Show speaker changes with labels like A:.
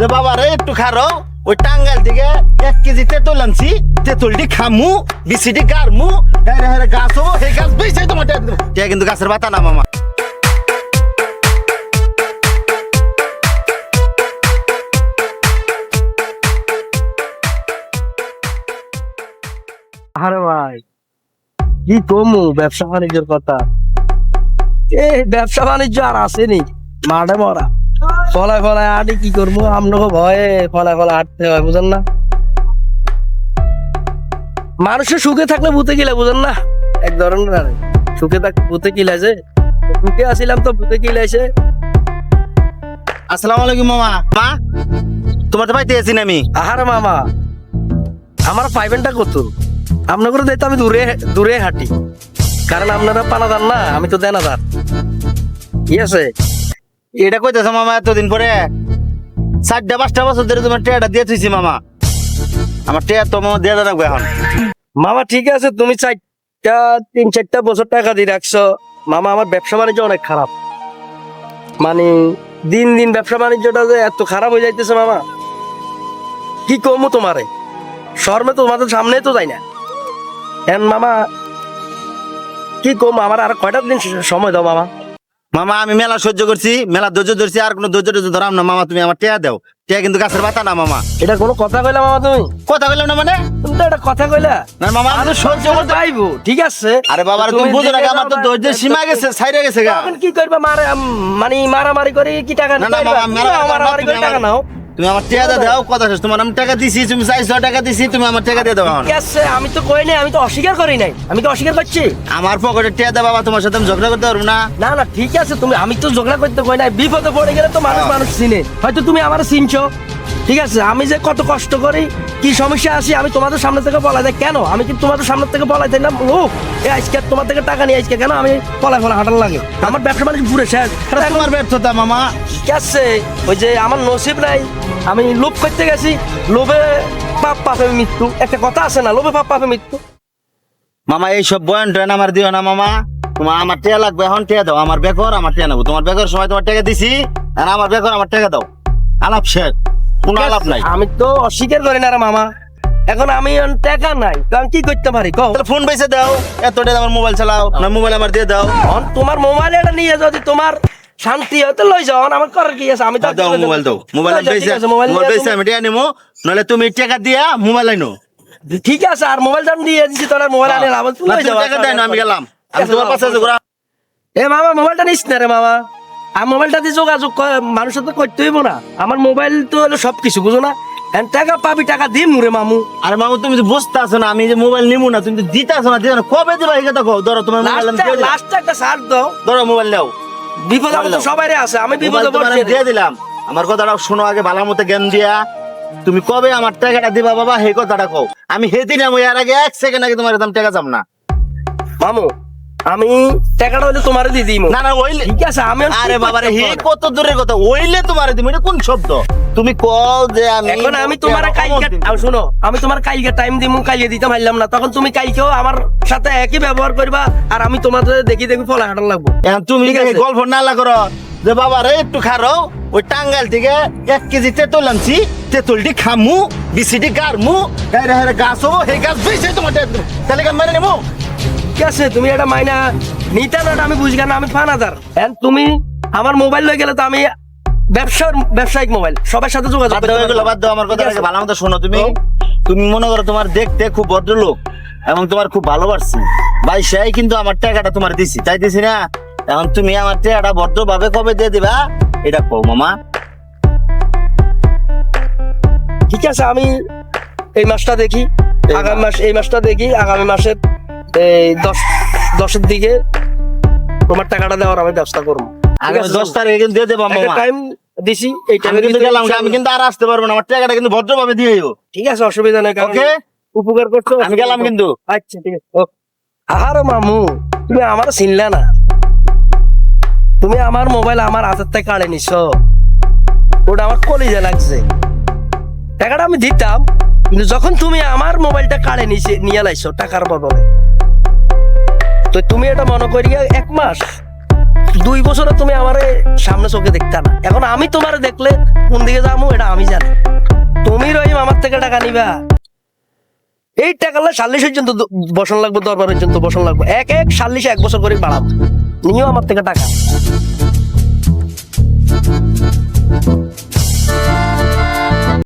A: যে বাবা রে, একটু খারো ওই টাঙ্গাইল থেকে এক কেজি তেঁতুল আনছি। তেঁতুলটি খামু বিসিটি গারমু। হেরে হেরে গাছ হব, সেই গাছ বেশি তোমার কিন্তু গাছের পাতা না, মামা।
B: আরে ভাই, কি কমু ব্যবসা বাণিজ্যের কথা? এ ব্যবসা বাণিজ্য আর আসেনি, মাঠে মরা। ফলায় ফলায় আটি কি করব? আপনাকে ভয়ে ফলায় ফলায় হাঁটতে হয় বুঝেন না? মানুষের সুখে থাকলে ভূতে গিলে বুঝেন না? এক ধরনের আর সুখে থাকলে ভূতে কিলাইছে সুখে আসিলাম তো ভূতে কিলাইছে
A: আসসালামু আলাইকুম মামা। মা তোমার তো পাইতে আছি আমি।
B: আহারে মামা আমার পাইবেনটা কত আপনার করে দেখতে আমি দূরে দূরে হাঁটি। কারণ আপনারা পানাদার না আমি তো দেনাদার। ঠিক আছে?
A: এটা কইতেছো মামা এতদিন পরে? চারটা, পাঁচটা বছর ধরে তোমার টিয়াটা দিয়ে থুইছি মামা। আমার টিয়া তো মামা দিয়ে রাখব এখন।
B: মামা, ঠিক আছে, তুমি চারটা, তিন, চারটা বছর টাকা দিয়ে রাখছো। মামা, আমার ব্যবসা বাণিজ্য অনেক খারাপ। মানে দিন দিন ব্যবসা বাণিজ্যটা যে এত খারাপ হয়ে যাইতেছে মামা। কি কমু তোমারে? শর্মে তোমাদের সামনে তো যাই না। এন মামা, কি কম? আমার আর কয়টা দিন সময় দাও মামা।
A: মামা আমি মেলা সহ্য করছি মেলা ধৈর্য ধরছি আর কোনো ধৈর্য ধৈর্য ধরাম না। মামা তুমি আমার টেয়া দাও। টেয়া কিন্তু গাছের পাতা না মামা।
B: এটা কোনো কথা কইলা মামা তুমি?
A: কথা কইলাম না মানে?
B: তুমি তো এটা কথা কইলা।
A: না মামা আমি সহ্য করতে
B: পাইবো ঠিক আছে?
A: আরে বাবা তুমি বুঝো না আমার তো ধৈর্যের সীমা গেছে সাইডে গেছে গা।
B: এখন কি করবা? মারে মানে মারামারি করে কি টাকা
A: না না মামা
B: মারামারি করে টাকা নাও।
A: তুমি আমার টাকা দাও কথা শেষ। তোমার আমি টাকা দিছি তুমি চারশো টাকা দিছি তুমি আমার টাকা দিয়ে দাও
B: ঠিক আছে আমি তো কই নাই আমি তো অস্বীকার করি নাই। আমি কি অস্বীকার করছি।
A: আমার পকেটে টাকা দাও বাবা তোমার সাথে আমি ঝগড়া করতে পারব না।
B: না না ঠিক আছে তুমি আমি তো ঝগড়া করতে কই নাই। বিপদে পড়ে গেলে তো মানুষ। মানুষ চিনে। হয়তো তুমি আমার চিনছো। ঠিক আছে আমি যে কত কষ্ট করি কি সমস্যা আছে? আমি তোমাদের সামনে থেকে বলা যায় কেন? আমি কিন্তু তোমাদের সামনে থেকে বলাই তাই না? ও এ আজকে তোমার থেকে টাকা নিয়ে আজকে। কেন? আমি পলায় ফলা হাঁটার লাগে। আমার ব্যবসা বাণিজ্য পুরো শেষ।
A: তোমার ব্যর্থতা মামা।
B: ঠিক আছে? ওই যে আমার নসিব নাই। আমি লোভ করতে গেছি। লোভে পাপ পাপে মৃত্যু। একটা কথা আছে না? লোভে পাপ পাপে মৃত্যু।
A: মামা এইসব বয়ান টয়ান আমার দিও না মামা। তোমার আমার টিয়া লাগবে এখন টিয়া দাও। আমার বেকর আমার টিয়া নেব। তোমার বেকর সময় তোমার টাকা দিছি আর আমার বেকর আমার টাকা দাও। আলাপ শেষ। কোনো আলাপ নাই।
B: আমি তো অস্বীকার করি না রে মামা। এখন আমি টাকা নাই আমি কি করতে পারি? কও।
A: ফোন পয়সা দাও। এত টাকা আমার মোবাইল চালাও না মোবাইল আমার দিয়ে দাও।
B: তোমার মোবাইল এটা নিয়ে যদি তোমার শান্তি হতে লই যাও। আমার করার কি আছে? আমি তো
A: দাও মোবাইল দাও। মোবাইল পয়সা
B: মোবাইল
A: পয়সা আমি টিয়া নেব নাহলে তুমি টাকা দিয়া মোবাইল আইনো।
B: ঠিক আছে আর মোবাইল দাম দিয়ে দিছি তোর মোবাইল আনে লাভ
A: তুমি টাকা দেয় আমি গেলাম। আমি তোমার পাশে ঘোরা।
B: এ মামা মোবাইলটা নিস না রে মামা। আর মোবাইলটা দিয়ে যোগাযোগ মানুষের তো করতে হইব না। আমার মোবাইল তো হলো সবকিছু বুঝো না? টাকা পাবি টাকা দিম রে মামু।
A: আরে মামু তুমি তো বুঝতে আসো না আমি যে মোবাইল নিবো না তুমি তো দিতে আসো না দিতে না। কবে দিবা এই কথা কও? ধরো তোমার মোবাইল।
B: লাস্টটা একটা ছাড় দাও।
A: ধরো মোবাইল দাও।
B: বিপদ আপদ তো
A: দাও।
B: সবাই আছে আমি বিপদে পড়ছি।
A: দিয়ে দিলাম। আমার কথাটা শোনো আগে ভালো মতো জ্ঞান দিয়া। তুমি কবে আমার টাকাটা দিবা বাবা সেই কথাটা কও। আমি সেদিন আমি এর আগে এক সেকেন্ড আগে তোমার দাম টাকা যাম না।
B: মামু আমি টাকাটা হইলে তোমার দিয়ে দিই
A: না না ওইলে
B: ঠিক আছে আমি আরে
A: বাবা রে হে কত দূরের কথা ওইলে তোমার দিম এটা কোন শব্দ? তুমি কও যে আমি
B: এখন আমি তোমার কালকে শুনো আমি তোমার কালকে টাইম দিমু কালকে দিতে পারলাম না। তখন তুমি কালকেও আমার সাথে একই ব্যবহার করবা আর আমি তোমাদের দেখি দেখি ফলা হাঁটার লাগবো।
A: তুমি। গল্প না লাগো যে বাবা রে একটু খারো ওই টাঙ্গাল থেকে এক কেজি তেঁতুল আনছি। তেঁতুলটি খামু বিসিটি গারমু গাছ হব সেই গাছ বেশি তোমার। তাহলে কেন মেনে নেব?
B: আছে তুমি এটা মাইনা নিতে না আমি বুঝি না আমি ফানাদার। এন্ড তুমি আমার মোবাইল লয়ে গেলে তো আমি ব্যবসার ব্যবসায়িক মোবাইল সবার সাথে যোগাযোগ করতে
A: বাদ দাও আমার কথা? ভালো মতো শোনো তুমি। তুমি মনে করো তোমার দেখতে খুব ভদ্রলোক এবং তোমার খুব ভালোবাসছি। ভাই সেই কিন্তু আমার টাকাটা তোমার দিছি তাই দিছি না? এখন তুমি আমার টাকাটা ভদ্রভাবে কবে দিয়ে দিবা? এটা কও মামা।
B: ঠিক আছে আমি এই মাসটা দেখি আগামী
A: মাস।
B: মাস এই মাসটা দেখি আগামী মাসের এই দশ দশের দিকে তোমার টাকাটা দেওয়ার আমি ব্যবস্থা করব।
A: দশ তারিখে কিন্তু দিয়ে দেবো
B: টাইম দিছি এই টাইমে
A: কিন্তু গেলাম আমি কিন্তু আর আসতে পারব না আমার টাকাটা কিন্তু ভদ্রভাবে দিয়ে যাব
B: ঠিক আছে অসুবিধা নেই
A: ওকে?
B: উপকার করছ
A: আমি গেলাম কিন্তু।
B: আচ্ছা ঠিক আছে। আর মামু তুমি আমার চিনলে না। তুমি আমার মোবাইল আমার হাতের থেকে কাড়ে নিছো। ওটা আমার কলিজে লাগছে। টাকাটা আমি দিতাম কিন্তু যখন তুমি আমার মোবাইলটা কাড়ে নিছে নিয়ে লাইছো টাকার বদলে। তো তুমি এটা মনে করিয়া এক মাস, দুই বছরে তুমি আমারে সামনে চোখে দেখতে না এখন আমি তোমার দেখলে কোন দিকে যাব এটা আমি জানি। তুমি রহিম, আমার থেকে টাকা নিবা। এই টাকালে সাল্লিশ পর্যন্ত বসন লাগবে, দরবার পর্যন্ত বসন লাগবো। এক এক সাল্লিশ এক বছর করে বাড়াবো। নিয়েও আমার থেকে টাকা।